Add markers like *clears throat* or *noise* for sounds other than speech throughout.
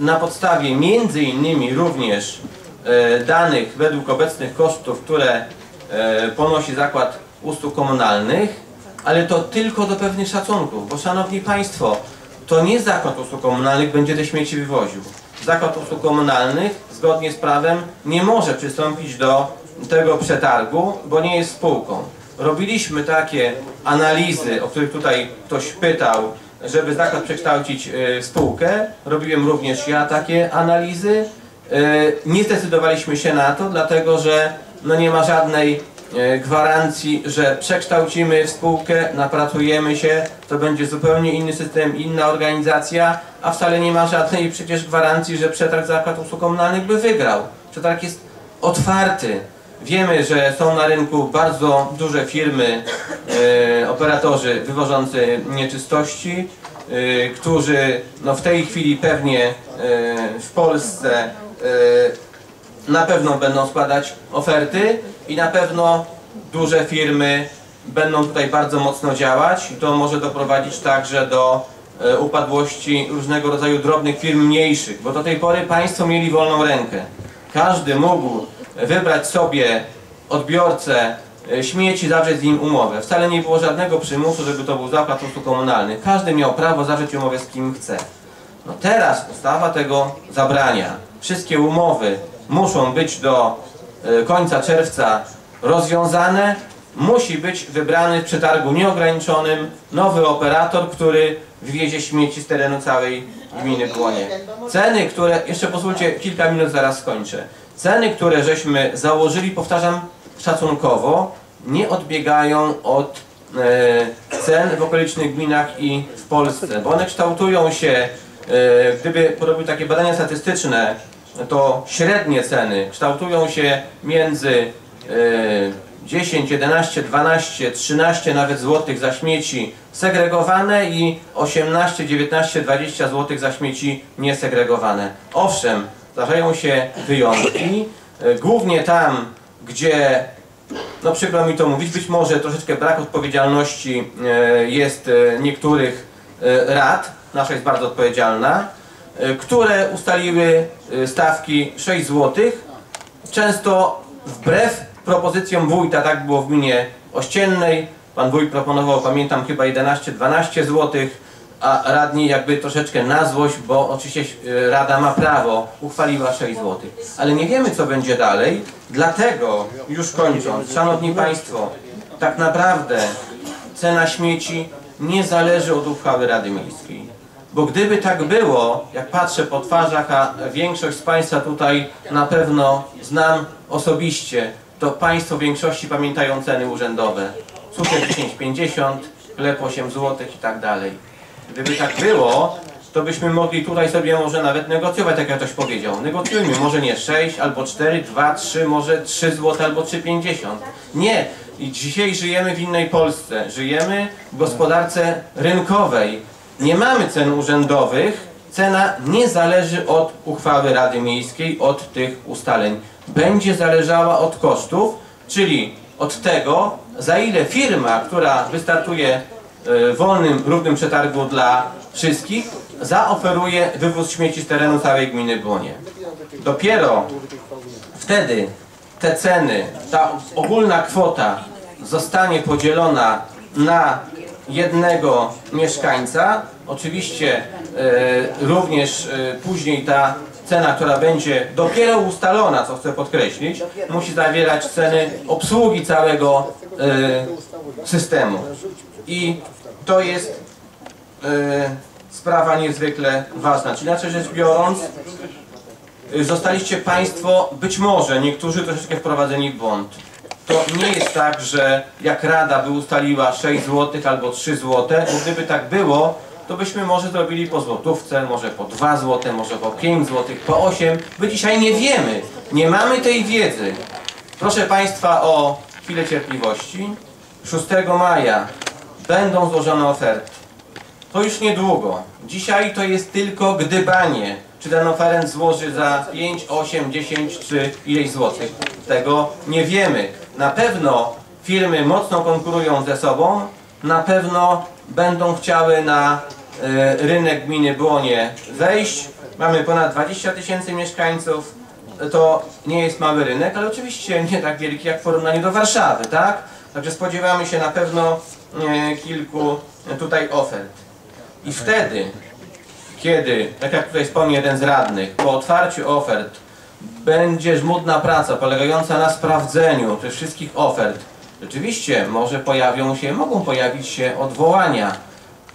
na podstawie między innymi również e, danych według obecnych kosztów, które e, ponosi Zakład Usług Komunalnych, ale to tylko do pewnych szacunków, bo Szanowni Państwo, to nie Zakład Usług Komunalnych będzie te śmieci wywoził. Zakład Usług Komunalnych zgodnie z prawem nie może przystąpić do tego przetargu, bo nie jest spółką. Robiliśmy takie analizy, o których tutaj ktoś pytał, żeby zakład przekształcić y, w spółkę. Robiłem również ja takie analizy. Y, Nie zdecydowaliśmy się na to, dlatego że no nie ma żadnej y, gwarancji, że przekształcimy w spółkę, napracujemy się, to będzie zupełnie inny system, inna organizacja, a wcale nie ma żadnej przecież gwarancji, że przetarg Zakład Usług Komunalnych by wygrał. Przetarg jest otwarty. Wiemy, że są na rynku bardzo duże firmy, e, operatorzy wywożący nieczystości, e, którzy no, w tej chwili pewnie e, w Polsce na pewno będą składać oferty i na pewno duże firmy będą tutaj bardzo mocno działać i to może doprowadzić także do upadłości różnego rodzaju drobnych firm mniejszych, bo do tej pory Państwo mieli wolną rękę. Każdy mógł wybrać sobie odbiorcę e, śmieci, zawrzeć z nim umowę. Wcale nie było żadnego przymusu, żeby to był zakład usług komunalnych. Każdy miał prawo zawrzeć umowę z kim chce. No teraz ustawa tego zabrania. Wszystkie umowy muszą być do e, końca czerwca rozwiązane. Musi być wybrany w przetargu nieograniczonym nowy operator, który wywiezie śmieci z terenu całej gminy Błonie. Ceny, które, jeszcze pozwólcie kilka minut, zaraz skończę. Ceny, które żeśmy założyli, powtarzam szacunkowo, nie odbiegają od e, cen w okolicznych gminach i w Polsce, bo one kształtują się, e, gdyby porobił takie badania statystyczne, to średnie ceny kształtują się między e, 10, 11, 12, 13 nawet złotych za śmieci segregowane i 18, 19, 20 złotych za śmieci niesegregowane. Owszem, zdarzają się wyjątki, e, głównie tam, gdzie no przykro mi to mówić, być może troszeczkę brak odpowiedzialności e, jest e, niektórych rad, nasza jest bardzo odpowiedzialna, które ustaliły stawki 6 zł, często wbrew propozycjom wójta, tak było w gminie ościennej, pan wójt proponował, pamiętam, chyba 11-12 zł, a radni jakby troszeczkę na złość, bo oczywiście e, Rada ma prawo, uchwaliła 6 zł. Ale nie wiemy, co będzie dalej, dlatego, już kończąc, Szanowni Państwo, tak naprawdę cena śmieci nie zależy od uchwały Rady Miejskiej. Bo gdyby tak było, jak patrzę po twarzach, a większość z Państwa tutaj na pewno znam osobiście, to Państwo w większości pamiętają ceny urzędowe. Cukier 10,50, chleb 8 zł i tak dalej. Gdyby tak było, to byśmy mogli tutaj sobie może nawet negocjować, tak jak ktoś powiedział. Negocjujmy, może nie 6 albo 4, 2, 3, może 3 zł albo 3,50. Nie. I dzisiaj żyjemy w innej Polsce. Żyjemy w gospodarce rynkowej. Nie mamy cen urzędowych. Cena nie zależy od uchwały Rady Miejskiej, od tych ustaleń. Będzie zależała od kosztów, czyli od tego, za ile firma, która wystartuje wolnym, równym przetargu dla wszystkich, zaoferuje wywóz śmieci z terenu całej gminy Błonie. Dopiero wtedy te ceny, ta ogólna kwota zostanie podzielona na jednego mieszkańca. Oczywiście e, również e, później ta cena, która będzie dopiero ustalona, co chcę podkreślić, musi zawierać ceny obsługi całego e, systemu. I to jest e, sprawa niezwykle ważna. Czyli inaczej rzecz biorąc, y, zostaliście Państwo, być może niektórzy troszeczkę wprowadzeni w błąd. To nie jest tak, że jak Rada by ustaliła 6 zł albo 3 zł, bo gdyby tak było, to byśmy może zrobili po złotówce, może po 2 zł, może po 5 zł, po 8. My dzisiaj nie wiemy, nie mamy tej wiedzy. Proszę Państwa o chwilę cierpliwości. 6 maja będą złożone oferty. To już niedługo. Dzisiaj to jest tylko gdybanie, czy ten oferent złoży za 5, 8, 10 czy ileś złotych. Tego nie wiemy. Na pewno firmy mocno konkurują ze sobą, na pewno będą chciały na e, rynek gminy Błonie wejść, mamy ponad 20 tysięcy mieszkańców, to nie jest mały rynek, ale oczywiście nie tak wielki jak w porównaniu do Warszawy, tak? Także spodziewamy się na pewno e, kilku tutaj ofert. I wtedy, kiedy, tak jak tutaj wspomniał jeden z radnych, po otwarciu ofert będzie żmudna praca polegająca na sprawdzeniu tych wszystkich ofert, rzeczywiście może pojawią się, mogą pojawić się odwołania.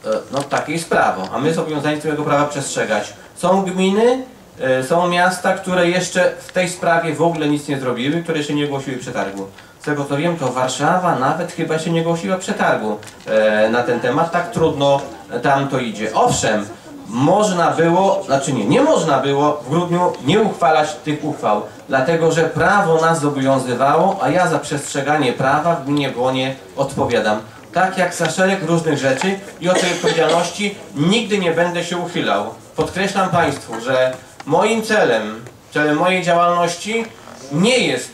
E, No takie jest prawo, a my zobowiązani tego prawa przestrzegać. Są gminy, e, są miasta, które jeszcze w tej sprawie w ogóle nic nie zrobiły, które jeszcze nie ogłosiły przetargu. Tego co wiem, to Warszawa nawet chyba jeszcze nie ogłosiła przetargu e, na ten temat, tak trudno tam to idzie. Owszem, można było, znaczy nie, nie można było w grudniu nie uchwalać tych uchwał, dlatego że prawo nas zobowiązywało, a ja za przestrzeganie prawa w gminie Błonie odpowiadam. Tak jak za szereg różnych rzeczy i od tej odpowiedzialności nigdy nie będę się uchylał. Podkreślam Państwu, że moim celem, celem mojej działalności nie jest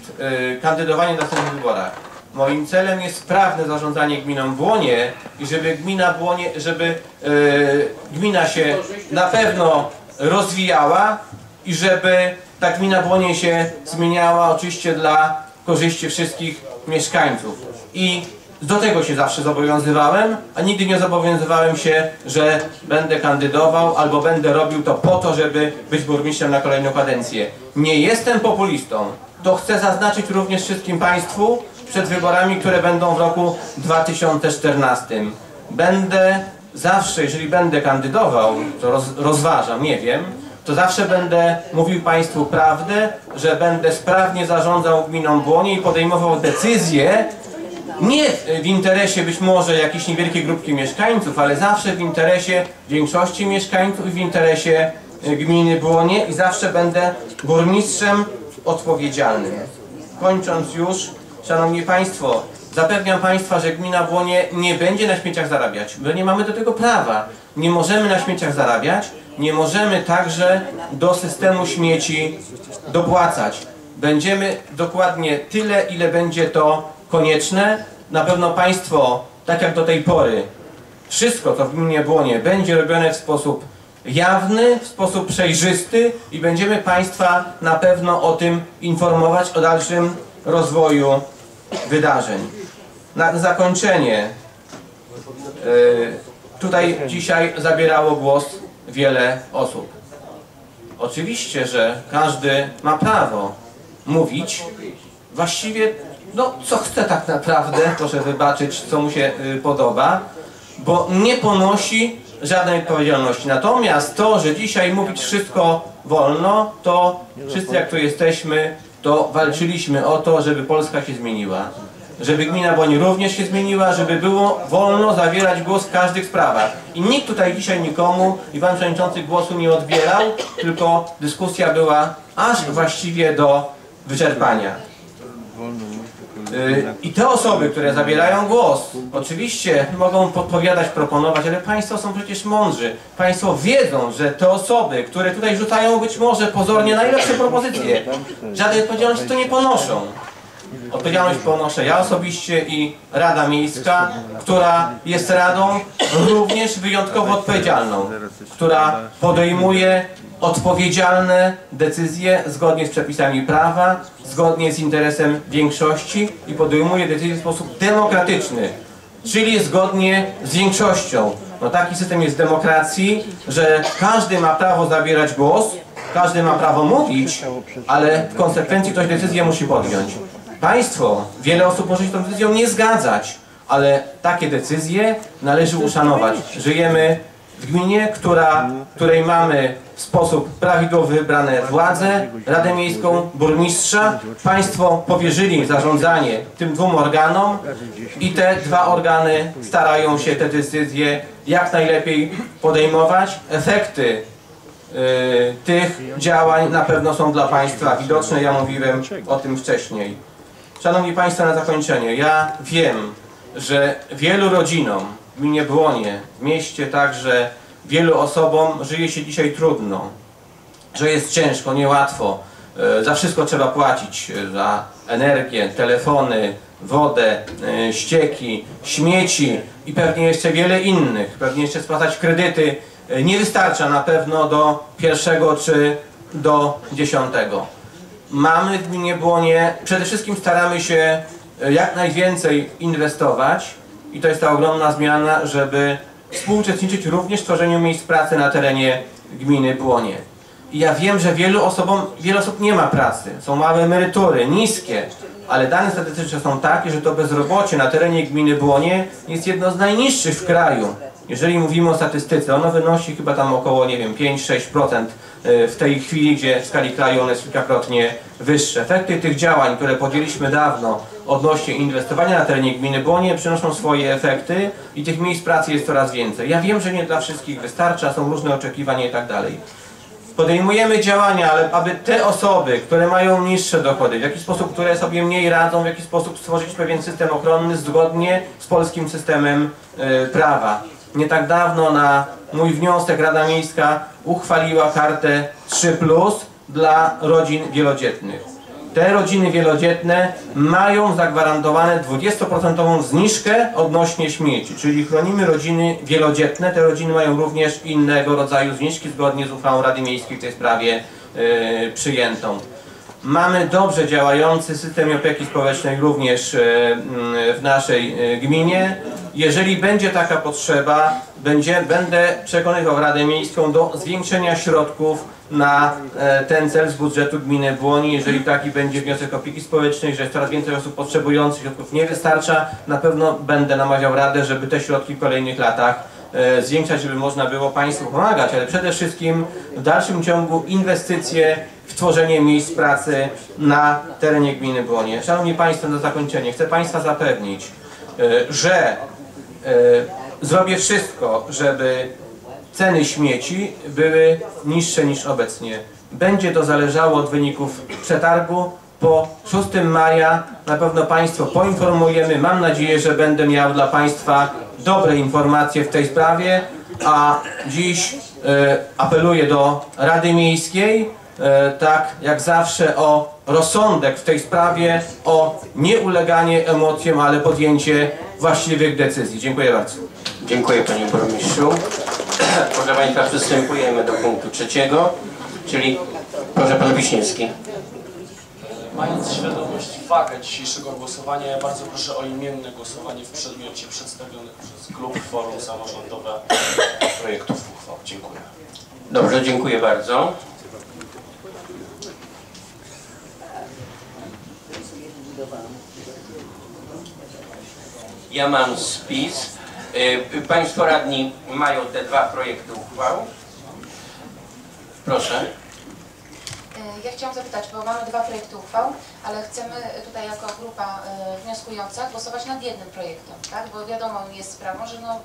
y, kandydowanie na następnych wyborach. Moim celem jest sprawne zarządzanie gminą Błonie i żeby gmina Błonie, żeby y, gmina się na pewno rozwijała i żeby ta gmina Błonie się zmieniała oczywiście dla korzyści wszystkich mieszkańców. I do tego się zawsze zobowiązywałem, a nigdy nie zobowiązywałem się, że będę kandydował albo będę robił to po to, żeby być burmistrzem na kolejną kadencję. Nie jestem populistą. To chcę zaznaczyć również wszystkim Państwu przed wyborami, które będą w roku 2014. Będę zawsze, jeżeli będę kandydował, to roz, rozważam, nie wiem, to zawsze będę mówił Państwu prawdę, że będę sprawnie zarządzał gminą Błonie i podejmował decyzje, nie w interesie być może jakiejś niewielkiej grupki mieszkańców, ale zawsze w interesie większości mieszkańców i w interesie e, gminy Błonie i zawsze będę burmistrzem odpowiedzialnym. Kończąc już, Szanowni Państwo, zapewniam Państwa, że gmina Błonie nie będzie na śmieciach zarabiać, bo nie mamy do tego prawa. Nie możemy na śmieciach zarabiać, nie możemy także do systemu śmieci dopłacać. Będziemy dokładnie tyle, ile będzie to konieczne. Na pewno Państwo, tak jak do tej pory, wszystko, co w gminie Błonie, będzie robione w sposób jawny, w sposób przejrzysty i będziemy Państwa na pewno o tym informować, o dalszym rozwoju wydarzeń. Na zakończenie, y, tutaj dzisiaj zabierało głos wiele osób. Oczywiście, że każdy ma prawo mówić właściwie, no co chce tak naprawdę, proszę wybaczyć, co mu się y, podoba, bo nie ponosi żadnej odpowiedzialności. Natomiast to, że dzisiaj mówić wszystko wolno, to wszyscy jak tu jesteśmy, to walczyliśmy o to, żeby Polska się zmieniła. Żeby gmina Błoń również się zmieniła, żeby było wolno zabierać głos w każdych sprawach. I nikt tutaj dzisiaj nikomu i Pan Przewodniczący głosu nie odbierał, tylko dyskusja była aż właściwie do wyczerpania. Y, I te osoby, które zabierają głos, oczywiście mogą podpowiadać, proponować, ale Państwo są przecież mądrzy. Państwo wiedzą, że te osoby, które tutaj rzucają być może pozornie najlepsze propozycje, żadnej odpowiedzialności to nie ponoszą. Odpowiedzialność ponoszę ja osobiście i Rada Miejska, która jest radą również wyjątkowo odpowiedzialną, która podejmuje odpowiedzialne decyzje zgodnie z przepisami prawa, zgodnie z interesem większości i podejmuje decyzje w sposób demokratyczny, czyli zgodnie z większością. No taki system jest demokracji, że każdy ma prawo zabierać głos, każdy ma prawo mówić, ale w konsekwencji ktoś decyzję musi podjąć. Państwo, wiele osób może się tą decyzją nie zgadzać, ale takie decyzje należy uszanować. Żyjemy w gminie, która, której mamy w sposób prawidłowy wybrane władze, Radę Miejską, burmistrza. Państwo powierzyli zarządzanie tym dwóm organom i te dwa organy starają się te decyzje jak najlepiej podejmować. Efekty y, tych działań na pewno są dla Państwa widoczne. Ja mówiłem o tym wcześniej. Szanowni Państwo, na zakończenie. Ja wiem, że wielu rodzinom gminie Błonie, w mieście także wielu osobom żyje się dzisiaj trudno, że jest ciężko, niełatwo. E, Za wszystko trzeba płacić, e, za energię, telefony, wodę, e, ścieki, śmieci i pewnie jeszcze wiele innych. Pewnie jeszcze spłacać kredyty nie wystarcza na pewno do pierwszego czy do dziesiątego. Mamy w gminie Błonie, przede wszystkim staramy się jak najwięcej inwestować i to jest ta ogromna zmiana, żeby współuczestniczyć również w tworzeniu miejsc pracy na terenie gminy Błonie. I ja wiem, że wielu osobom, wiele osób nie ma pracy, są małe emerytury, niskie, ale dane statystyczne są takie, że to bezrobocie na terenie gminy Błonie jest jedno z najniższych w kraju. Jeżeli mówimy o statystyce, ono wynosi chyba tam około, nie wiem, 5-6% y, w tej chwili, gdzie w skali kraju ono jest kilkakrotnie wyższe. Efekty tych działań, które podjęliśmy dawno odnośnie inwestowania na terenie gminy Błonie przynoszą swoje efekty i tych miejsc pracy jest coraz więcej. Ja wiem, że nie dla wszystkich wystarcza, są różne oczekiwania i tak dalej. Podejmujemy działania, ale aby te osoby, które mają niższe dochody, w jakiś sposób, które sobie mniej radzą, w jakiś sposób stworzyć pewien system ochronny zgodnie z polskim systemem y, prawa. Nie tak dawno na mój wniosek Rada Miejska uchwaliła kartę 3 dla rodzin wielodzietnych. Te rodziny wielodzietne mają zagwarantowane 20% zniżkę odnośnie śmieci, czyli chronimy rodziny wielodzietne. Te rodziny mają również innego rodzaju zniżki zgodnie z uchwałą Rady Miejskiej w tej sprawie yy, przyjętą. Mamy dobrze działający system opieki społecznej również e, w naszej e, gminie. Jeżeli będzie taka potrzeba, będzie, będę przekonywał Radę Miejską do zwiększenia środków na e, ten cel z budżetu gminy Błoni. Jeżeli taki będzie wniosek opieki społecznej, że jest coraz więcej osób potrzebujących, środków nie wystarcza, na pewno będę namawiał Radę, żeby te środki w kolejnych latach zwiększać, żeby można było Państwu pomagać, ale przede wszystkim w dalszym ciągu inwestycje w tworzenie miejsc pracy na terenie gminy Błonie. Szanowni Państwo, na zakończenie chcę Państwa zapewnić, e, że e, zrobię wszystko, żeby ceny śmieci były niższe niż obecnie. Będzie to zależało od wyników przetargu. Po 6 maja na pewno Państwo poinformujemy. Mam nadzieję, że będę miał dla Państwa dobre informacje w tej sprawie, a dziś e, apeluję do Rady Miejskiej, e, tak jak zawsze o rozsądek w tej sprawie, o nieuleganie emocjom, ale podjęcie właściwych decyzji. Dziękuję bardzo. Dziękuję Panie Burmistrzu. *clears throat* Proszę Państwa, przystępujemy do punktu trzeciego, czyli proszę Pan Wiśniewski. Mając świadomość wagę dzisiejszego głosowania, ja bardzo proszę o imienne głosowanie w przedmiocie przedstawionych przez klub Forum Samorządowe projektów uchwał. Dziękuję. Dobrze, dziękuję bardzo. Ja mam spis. Y, Państwo radni mają te dwa projekty uchwał. Proszę. Ja chciałam zapytać, bo mamy dwa projekty uchwał, ale chcemy tutaj jako grupa e, wnioskująca głosować nad jednym projektem, tak? Bo wiadomo jest sprawą, że no,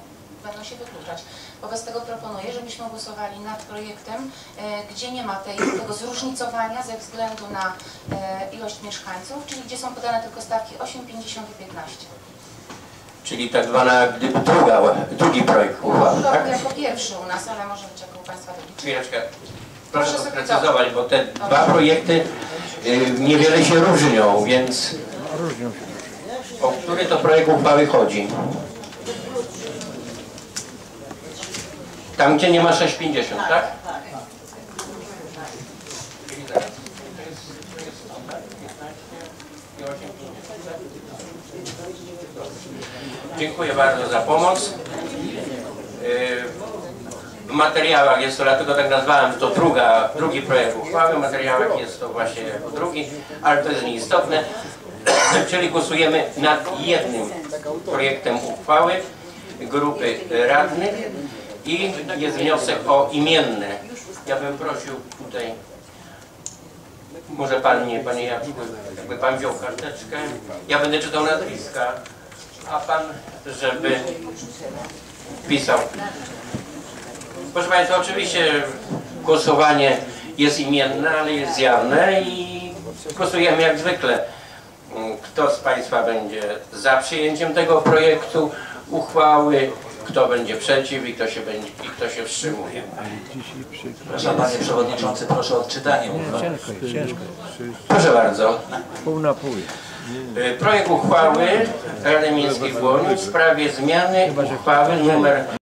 będą się wykluczać. Wobec tego proponuję, żebyśmy głosowali nad projektem, e, gdzie nie ma tej, tego zróżnicowania ze względu na e, ilość mieszkańców, czyli gdzie są podane tylko stawki 8, 50 i 15. Czyli tak zwana gdyby druga, drugi projekt uchwały, To tak? jako pierwszy u nas, ale może być jako u Państwa drugi. Chwileczkę. Proszę sprecyzować, bo te dwa projekty y, niewiele się różnią, więc o który to projekt uchwały chodzi? Tam, gdzie nie ma 6,50, tak? Dziękuję bardzo za pomoc. Materiałach jest to, dlatego tak nazwałem, to druga, drugi projekt uchwały, w materiałach jest to właśnie jako drugi, ale to jest nieistotne. *clears throat* Czyli głosujemy nad jednym projektem uchwały grupy radnych i jest wniosek o imienne. Ja bym prosił tutaj, może pan nie, panie Jacku, jakby pan wziął karteczkę. Ja będę czytał nazwiska, a pan, żeby pisał. Proszę Państwa, oczywiście głosowanie jest imienne, ale jest jawne i głosujemy jak zwykle. Kto z Państwa będzie za przyjęciem tego projektu uchwały, kto będzie przeciw i kto się, będzie, i kto się wstrzymuje. Przepraszam Panie Przewodniczący, proszę o odczytanie uchwały. Proszę bardzo. Pół na pół. Projekt uchwały Rady Miejskiej w Łoniu w sprawie zmiany uchwały numer